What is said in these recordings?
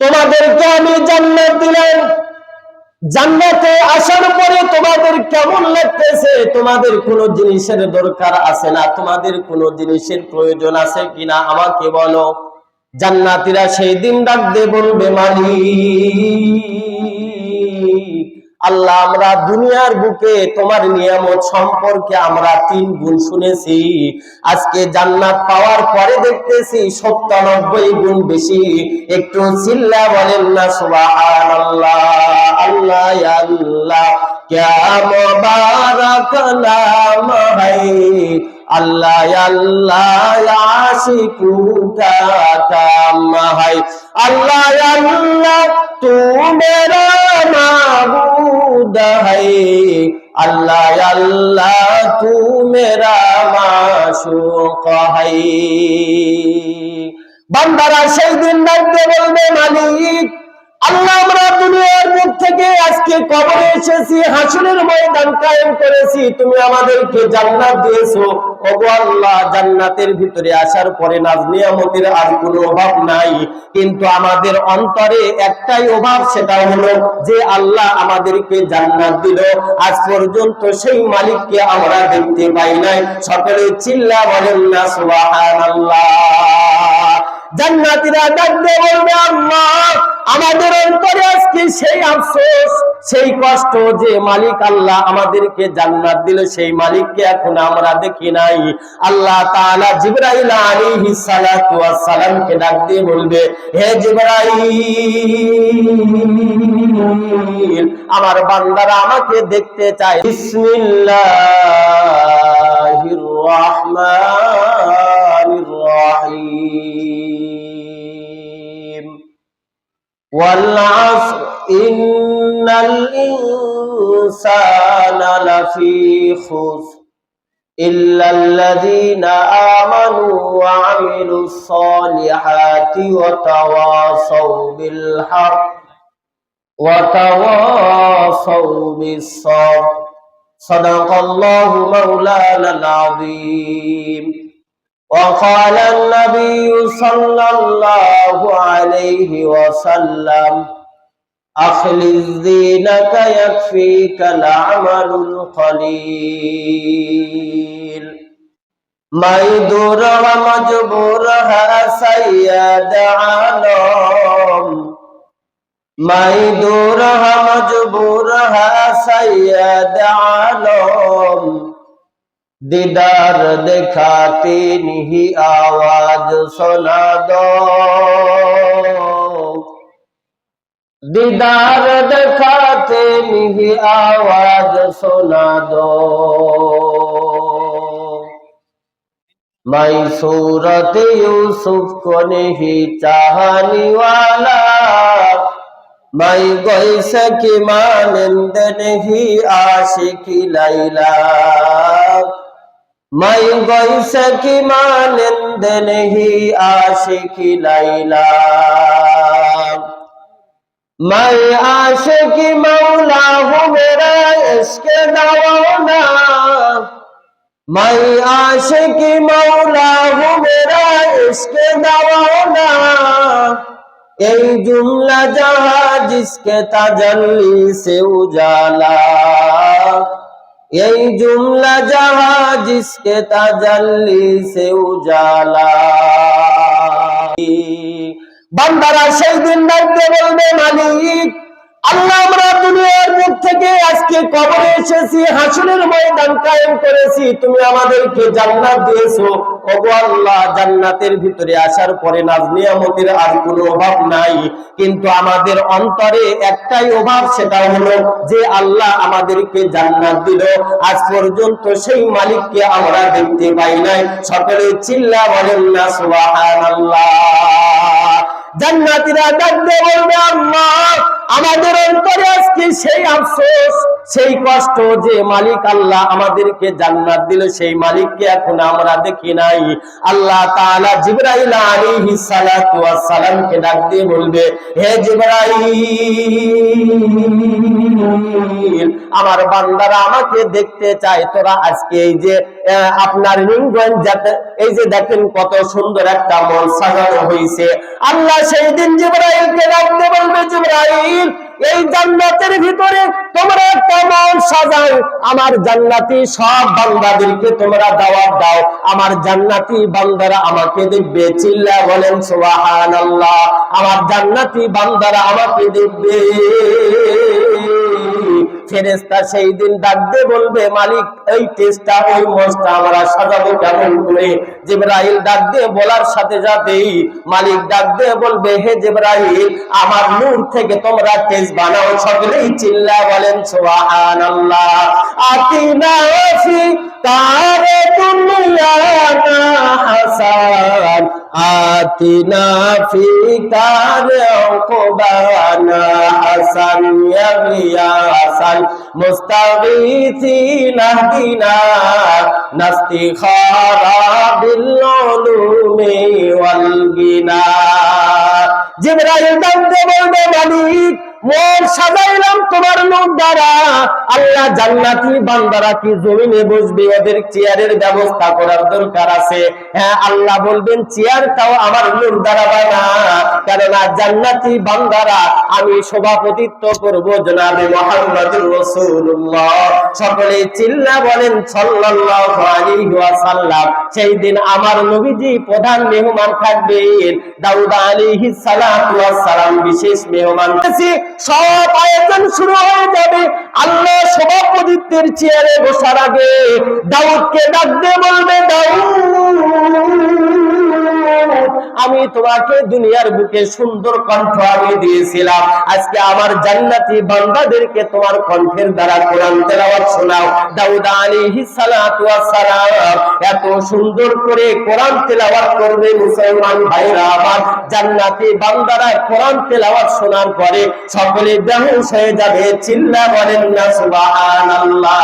তোমাদেরকে আমি জান্নাত দিলাম। জান্নাতে আসার পরে তোমাদের কেমন লাগতেছে? তোমাদের কোন জিনিসের দরকার আছে না? তোমাদের কোন জিনিসের প্রয়োজন আছে কিনা আমাকে বলো। জান্নাতিরা সেই দিন ডাকতে বলবে, মালিক। আল্লাহ আমরা দুনিয়ার বুকে তোমার নিয়ামত সম্পর্কে আমরা তিন গুণ শুনেছি আজকে জান্নাত পাওয়ার পরে দেখতেছি সত্তানব্বই গুণ বেশি একটু চিল্লা বলেন না সুবাহান আল্লাহ আল্লাহ ইয়া আল্লাহ क्या मुबारक नाम है আল্লাহ আল্লাহ আশিকুকাতামাহাই আল্লাহ আল্লাহ তু মেরা আল্লাহ আল্লাহ তু মেরা মাশুক বান্দারা সেই দিন ডাকতে বলবে, মালিক আল্লাহ আমরা দুনিয়ার মুখ থেকে আজকে কবরে এসেছি, হাসুরের ময়দান কায়েম করেছি। তুমি আমাদেরকে জান্নাত দিয়েছ। জান্নাতের ভিতরে আসার পরে নাজ আর কোনো অভাব নাই। কিন্তু আমাদের অন্তরে একটাই অভাব সেটা হলো যে আল্লাহ আমাদেরকে জান্নাত দিল। আজ পর্যন্ত সেই মালিককে আমরা দেখতে পাই নাই। সকলে চিল্লা বলেন, না, সুবহানাল্লাহ। জান্নাতীরা ডাকতে বলবে আল্লাহ আমাদের অন্তরে আজকে সেই আফসোস, সেই কষ্ট যে মালিক আল্লাহ আমাদেরকে জান্নাত দিল, সেই মালিককে এখন আমরা দেখি নাই। আল্লাহ তাআলা জিবরাইল আলাইহিস সালাতু ওয়াস সালামকে ডাক দিয়ে বলবে, হে জিবরাইল, আমার বান্দারা আমাকে দেখতে চায়। বিসমিল্লাহির রহমানির والعصر إن الإنسان لفي خسر إلا الذين آمنوا وعملوا الصالحات وتواصوا بالحق وتواصوا بالصبر. صدق الله مولانا العظيم. وقال النبي صلى الله عليه وسلم أخلص دينك يكفيك العمل القليل. ميدور ومجبور سید عالم. ميدور ہے مجبور ہے سید عالم. দিদার দেখাতে নিহি আওয়াজ শোনাদ দিদার দেখাতে নিহি আওয়াজ শোনাদ মাই সুরত ইউসুফ কনেহি চাহানি মাই গৈস কি মানন্দ নেহি আশিকি লাইলা। मैं गई सकी मानंद नहीं आशिक लैला मैं आशिक मौला हूँ मेरा इश्क दवाना मैं आशिक मौला हूँ मेरा इश्क दवाना यही जुमला जहा जिसके तजल्ली से उजाला এই জুমলা যাহা জিসকে তাজল্লি সে উজালা বান্দারা সেই দিন ডাকতে বলবে মালিক আল্লাহ আমরা দুনিয়ার মুখ থেকে আজকে কবরে এসেছি, হাসুরের ময়দান কায়েম করেছি। তুমি আমাদেরকে জান্নাত দিয়েছ। ওগো আল্লাহ, জান্নাতের ভিতরে আসার পরে নাজ নিয়ামতের আর কোনো অভাব নাই। কিন্তু আমাদের অন্তরে একটাই অভাব, সেটা হলো যে আল্লাহ আমাদেরকে জান্নাত দিল। আজ পর্যন্ত সেই মালিককে আমরা দেখতে পাই নাই। সকলে চিল্লা বলেন, না, সুবহানাল্লাহ। জান্নাতীরা ডাকতে বলবে আল্লাহ আমাদের অন্তরে আজকে সেই আফসোস, সেই কষ্ট যে মালিক আল্লাহ আমাদেরকে জান্নাত দিল, সেই মালিককে এখন আমরা দেখি নাই। আল্লাহ তাআলা জিবরাইল আলাইহিস সালাতু ওয়াস সালামকে ডাক দিয়ে বলবে, হে জিবরাইল, আমার বান্দারা আমাকে দেখতে চায়, তোরা আজকে এই যে আপনার লিঙ্গন যাতে, এই যে দেখেন কত সুন্দর একটা মন সাজানো হয়েছে আল্লাহ সেই দিন জিবরাইলকে ডাকতে বলবে, জিবরাইল এই জান্নাতের ভিতরে তোমরা তেমন সাজাও? আমার জান্নাতি সব বান্দাদেরকে তোমরা দাওয়াত দাও। আমার জান্নাতি বান্দারা আমাকে দেখবে, চিল্লা বলেন, সুবহানাল্লাহ। আমার জান্নাতি বান্দারা আমাকে দেখবে। ফেরেস্তা সেই দিন ডাকতে বলবে, মালিক, এই টেস্টটা ওই মজটা আমরা সাজাবো কেমন করে? জিব্রাইল ডাক দিয়ে বলার সাথে সাথেই মালিক ডাক দিয়ে বলবে, হে জিব্রাইল, আমার নূর থেকে তোমরা টেস্ট বানাও। সকলেই চিল্লা বলেন, সুবহানাল্লাহ। আতিনা তারে হাসান আতিনা ফি তারে উকবানা হাসান ইয়া হাসান উলুমি ওয়াল জিবরাইল বলবে মালিক মোর সাজাইলাম তোমার লোক দ্বারা। আল্লাহ জান্নাতি বান্দারা কি জমিনে বসবে? ওদের চেয়ারের ব্যবস্থা করার দরকার আছে। হ্যাঁ আল্লাহ বলবেন, চেয়ারটাও আমার লোক দ্বারা বানা। কেননা জান্নাতি বান্দারা আমি সভাপতিত্ব করব জনাবে মোহাম্মদুর রাসূলুল্লাহ। সকলে চিল্লা বলেন, সাল্লাল্লাহু আলাইহি ওয়াসাল্লাম। সেই দিন আমার নবীজি প্রধান মেহমান থাকবেন। দাউদ আলাইহিস সালাম বিশেষ মেহমান। সব আয়োজন শুরু হয়ে যাবে। আল্লাহ সভাপতিত্বের চেয়ারে বসার আগে দাউদকে ডাক দিয়ে বলবে, দাউদ! আমি তোমাকে দুনিয়ার বুকে সুন্দর কণ্ঠ আমি দিয়েছিলাম। আজকে আমার জান্নাতি বান্দাদেরকে তোমার কণ্ঠের দ্বারা কোরআন তেলাওয়াত শোনাও। দাউদ আলাইহিস সালাতু ওয়াস সালাম এত সুন্দর করে কোরআন তেলাওয়াত করবে মুসলমান ভাইরা আমার। জান্নাতি বান্দারা কোরআন তেলাওয়াত শোনার পরে সকলে বেহুশ হয়ে যাবে, চিল্লা বলেন না, সুবহানাল্লাহ।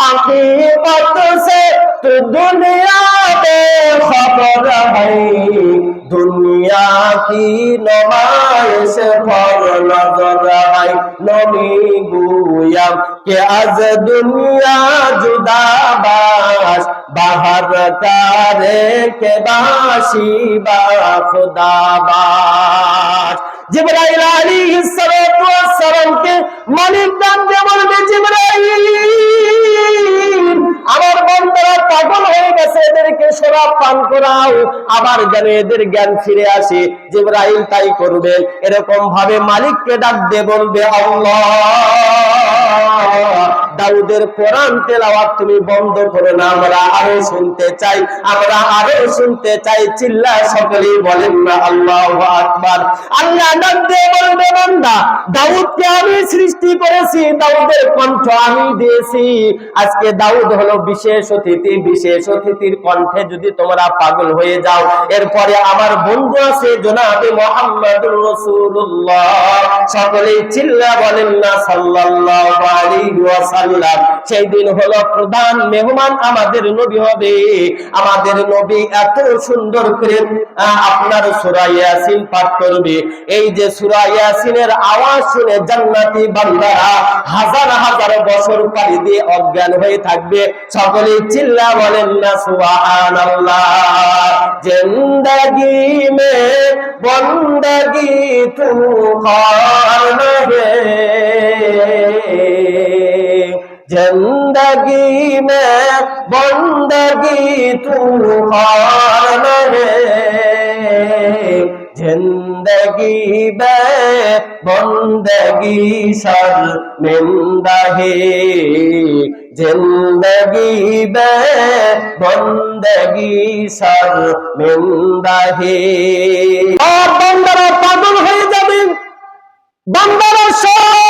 হাকিকত সে তো দুনিয়া পে খবর হয় কি নমাইছে ফরল জগাই নমি গুয়াম। কে আজ দুনিয়া জুদাবাস, বাহার কারে কে বাসি বা খুদাবাস জিবরাইল আলাইহিস সালাতু ওয়াস সালামকে মন শরাব পান করাও। আবার যেন এদের জ্ঞান ফিরে আসে, জিবরাইল তাই করবে। এরকম ভাবে মালিককে ডাক দিয়ে বলবে আল্লাহ। দাউদের কোরআন তেলাওয়াত তুমি বন্ধ করো না। আমরা আরও শুনতে চাই, আমরা আরও শুনতে চাই। চিল্লা সকলেই বলেন না, আল্লাহু আকবার। আল্লাহ ডাক বলবে, বান্দা, দাউদকে আমি সৃষ্টি করেছি, দাউদের কণ্ঠ আমি দিয়েছি। আজকে দাউদ হলো বিশেষ অতিথি, বিশেষ অতিথির কণ্ঠে যদি তোমরা পাগল হয়ে যাও, এরপরে আমার বন্ধু আছে জনাবে মোহাম্মদুর রাসূলুল্লাহ। সকলেই চিল্লা বলেন না, সাল্লাল্লাহু আলাইহি ওয়াসাল্লাম। সেই দিন হলো প্রধান মেহমান আমাদের নবী হবে। আমাদের নবী এত সুন্দর করে আপনার সূরা ইয়াসিন পাঠ করবে। এই যে সূরা ইয়াসিনের আওয়াজ শুনে জান্নাতি বান্দারা হাজার হাজার বছর পাড়ি দিয়ে অজ্ঞান হয়ে থাকবে। সকলেই চিল্লা বলেন, না, সুবহানাল্লাহ। জিন্দেগি মে বন্দগি তু খান হে जिंदगी में बंदगी तू मान रे जिंदगी में बंदगी शर्मिंदा है जिंदगी में बंदगी शर्मिंदा है और बंदरा पागल हो जाए बंदरा शर्म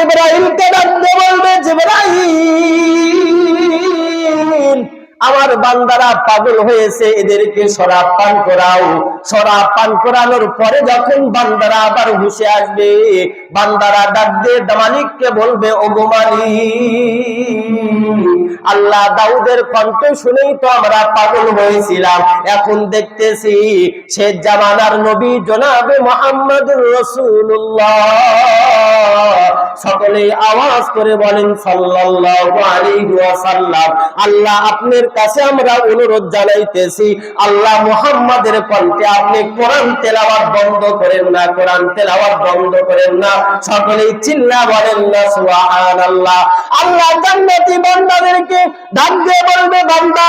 জিব্রাইলকে ডাকতে বলবে, জিব্রাইল, আমার বান্দারা পাগল হয়েছে, এদেরকে শরাব পান করাও। শরাব পান করানোর পরে যখন বান্দারা আবার হুশে আসবে, বান্দারা ডাক দিয়ে, মালিককে বলবে গো আল্লাহ দাউদের কণ্ঠ শুনেই তো আমরা পাগল হয়েছিলাম। এখন দেখতেছি সে জামানার নবী জনাবে মোহাম্মদ রসুল্লাহ সকলে আওয়াজ করে বলেন, সাল্লাল্লাহু আল্লাহ আপনার কাছে আমরা অনুরোধ জানাইতেছি, আল্লাহ মুহাম্মাদের কণ্ঠে আপনি কোরআন তেলাওয়াত বন্ধ করেন না, কোরআন তেলাওয়াত বন্ধ করেন না। সকলেই চিল্লা বলেন, না, সুবহানাল্লাহ। আল্লাহ জান্নাতি বান্দাদেরকে ডাক দিয়ে বলবে, বান্দা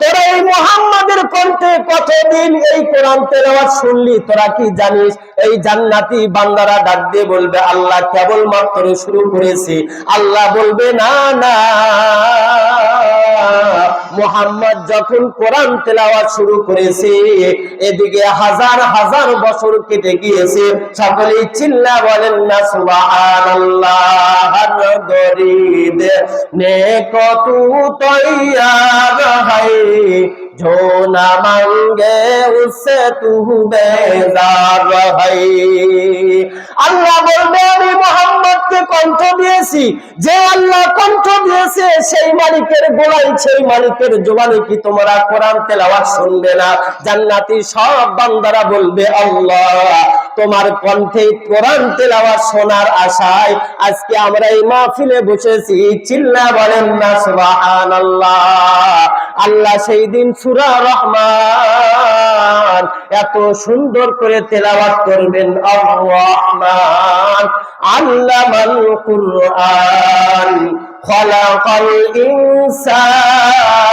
তোরা এই মোহাম্মদের কণ্ঠে কতদিন এই কোরআন তেলাওয়াত শুনলি? তোরা কি জানিস? এই জান্নাতি বান্দারা ডাক দিয়ে বলবে, আল্লাহ কেবল মাত্র শুরু করেছি। আল্লাহ বলবে, না না। মোহাম্মদ যখন কোরআন তেলাওয়াত শুরু করেছে এদিকে হাজার হাজার বছর কেটে গিয়েছে সকলেই চিল্লা বলেন না সুবহানাল্লাহ গরিদ নে কত তৈয়ার হাই जो न मांगे उससे तू बेजार है কণ্ঠ দিয়েছি, যে আল্লাহ কণ্ঠ দিয়েছে, সেই মালিকের গোলাই, সেই মালিকের জোবানে কি তোমরা কোরআন তেলাওয়াত শুনবে না? জান্নাতি সব বান্দারা বলবে, আল্লাহ, তোমার কণ্ঠে কোরআন তেলাওয়াত শোনার আশায় আজকে আমরা এই মাহফিলে বসেছি। চিল্লা বলেন না, সুবহানাল্লাহ। আল্লাহ সেই দিন সূরা রহমান এত সুন্দর করে তেলাওয়াত করবেন আর-রহমান আল্লামাল কুরআন। খলাকাল ইনসান